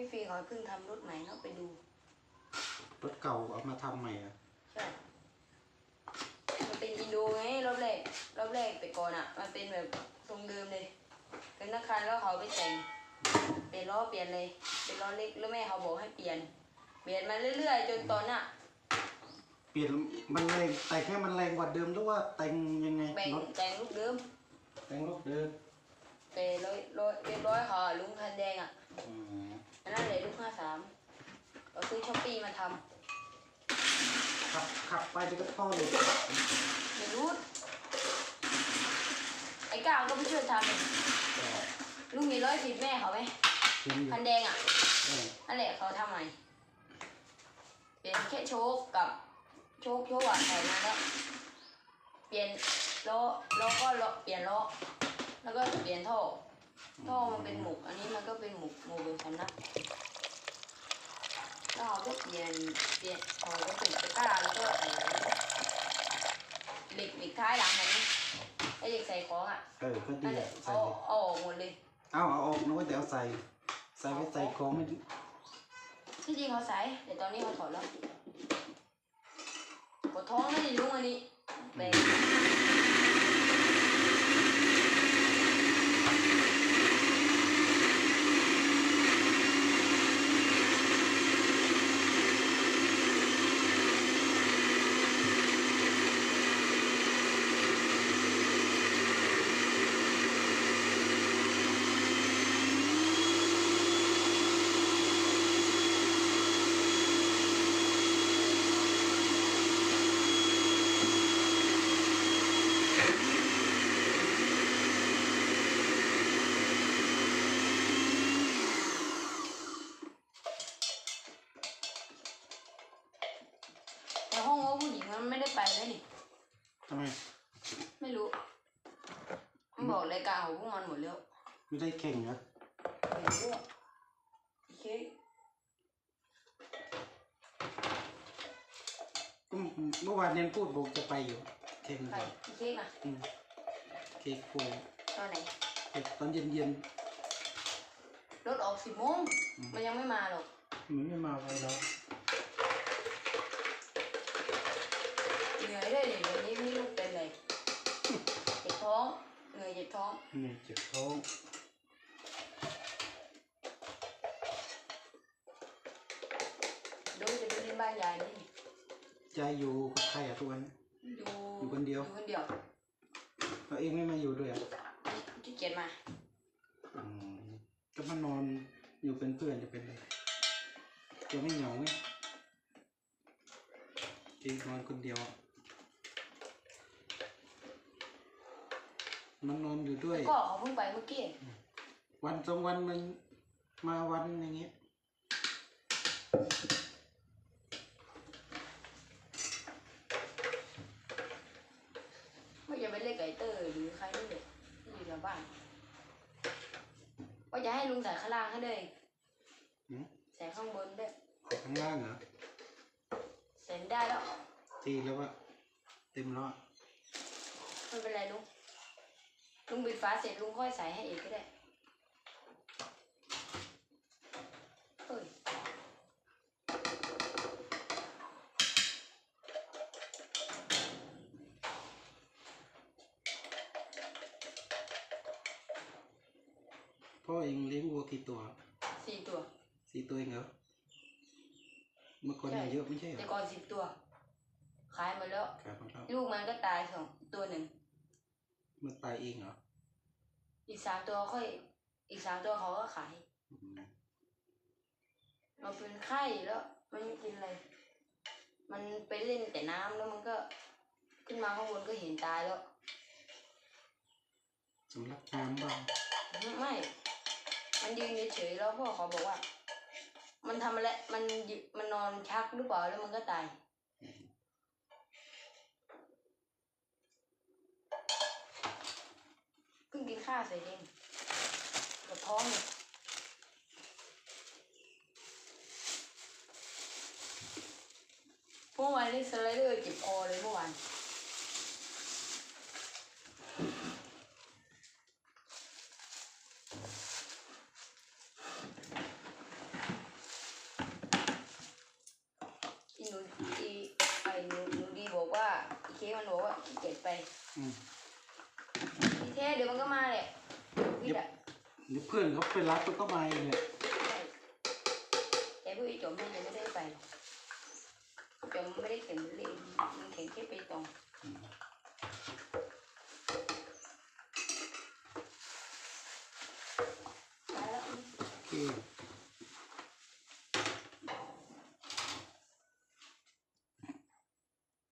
พี่ฟีเขาเพิ่งทำรถใหม่เนาะไปดู รถเก่าเอามาทำใหม่อะใช่ มันเป็นอินโดไงรอบแรกรอบแรกไปก่อนอะ มันเป็นแบบทรงเดิมเลยเป็นนักคันแล้วเขาไปแต่งเปลี่ยนล้อเปลี่ยนเลยเป็นล้อเล็กแล้วแม่เขาบอกให้เปลี่ยน เปลี่ยนมาเรื่อย ๆ จนตอนน่ะเปลี่ยนมันแรงแต่งให้มันแรงกว่าเดิมหรือว่าแต่งยังไงแบ่งรถแต่งลูกเดิมแต่งรถเดิมแต่ร้อยร้อยเรียบร้อยเขาอะลุงคันแดงอะอืม อันนั้นเลยลูกห้าสามเรา ซื้อช้อปปี้มาทขับขับไปเดี๋ยวก็ท่อหลุดำไม่รู้ไอ้ก้าวก็ไปช่วยทำเองลุงมีร้อยสิบแม่เขาไหมเห็นอยู่คันแดงอะเออนั่นแหละเขาทำใหม่เปลี่ยนแค่โชคกับโชคโชคอะใส่มาแล้วเปลี่ยนล้อล้อก็ล้อเปลี่ยนล้อแล้วก็เปลี่ยนท่อท่อมันเป็นหมุก อันนี้มันก็เป็นหมุกหมุกเป็นสำนัก แล้วเราก็เปลี่ยนเปลี่ยนถอยก็ถึงตะกร้าแล้วก็เออหล็กเหล็กท้ายหลังมันไอเหล็กใส่ของอะเออก็ดีนั่นแหละใส่เอาเลยเอาออกหมดเลยเอาเอาออกนึกว่าจะเอาใส่ ใส่ไว้ใส่ของไม่ดีที่จริงเขาใส่แต่ตอนนี้เขาถอดแล้วปวดท้องไม่ได้งอันนี้แบก มันไม่ได้ไปแล้วนี่ ทำไมไม่รู้ มันบอกรายการของพวกมันหมดแล้วไม่ได้แข่งเหรอไม่รู้อะโอเคก็เมื่อวานเนนพูดบอกจะไปอยู่แข่งใครก่อนพี่เค้กนะอืมเค้กโคตอนไหน เค้กตอนเย็นเย็นรถออกสิบโมงมันยังไม่มาหรอกๆมันไม่มาไวแล้ว เหนื่อยเลยดิวันนี้ไม่รู้เป็นเลยเจ็บท้องเหนื่อยเจ็บท้องเหนี่อยเจ็บท้องดูจะไปเล่นบ้านยายนี่ใจอยู่กับใครอะทุกวันอยู่อยู่คนเดียวอยู่คนเดียวเราเองไม่มาอยู่ด้วยอะขี้เกียจมาอืมก็มานอนอยู่เป็นเพื่อนจะเป็นอะไรจะไม่เหงาไหมจริงนอนคนเดียวอะ มันนอนอยู่ด้วย ก็เขาเพิ่งไปเมื่อกี้วันสองวันมันมาวันอย่างเงี้ยว่าจะไปเล่นไก่เตอร์หรือใครนี่แหละที่อยู่แถวบ้าน ว่าจะให้ลุงใส่ข้างล่างให้ด้วยหืมใส่ข้างบนด้วยข้างล่างเหรอใส่ไม่ได้แล้วทีแล้วว่าเต็มแล้วอะไม่เป็นไรลุง ลุงปิดฟ้าเสร็จลุงค่อยใส่ให้อีกก็ได้เฮ้ยพ่อเองเลี้ยงวัวกี่ตัวสี่ตัวสี่ตัวเองเหรอเมื่อก่อนใช่มีเยอะไม่ใช่เหรแต่อก่อนสิบตัว ขายหมดแล้วขายหมดแล้วลูกมันก็ตายสองตัวหนึ่งมันตายเองเหรอ อีกสามตัวค่อย อีกสามตัวเขาก็ขายอืมมันเป็นไข้แล้วมันไม่กินอะไร มันไปเล่นแต่น้ำแล้วมันก็ ขึ้นมาข้างบนก็เห็นตายแล้วสำลักน้ำบ้างไม่ มันยืนเฉยๆแล้วพ่อเขาบอกว่า มันทำอะไร มันยืมันนอนชักหรือเปล่าแล้วมันก็ตาย่งกินข้าวเสร็จเองปวดท้องเลยเมื่อวานนี้สไลเดอร์เจิบคอเลยเมื่อวานหนูดีไอ้หนูหนูดีบอกว่าเค้มันบอกว่าเกียจไป อืม ทีเทเดี๋ยวมันก็มาแหละวิทย์อะเดี๋ยวเพื่อนเขาไปรับมันก็มาเองแหละใช่แต่ผู้อีจมมันยังไม่ได้ไปหรอกจมไม่ได้เขียนเรียนมันเขียนแค่ไปตรงอืมไปแล้ว โอเค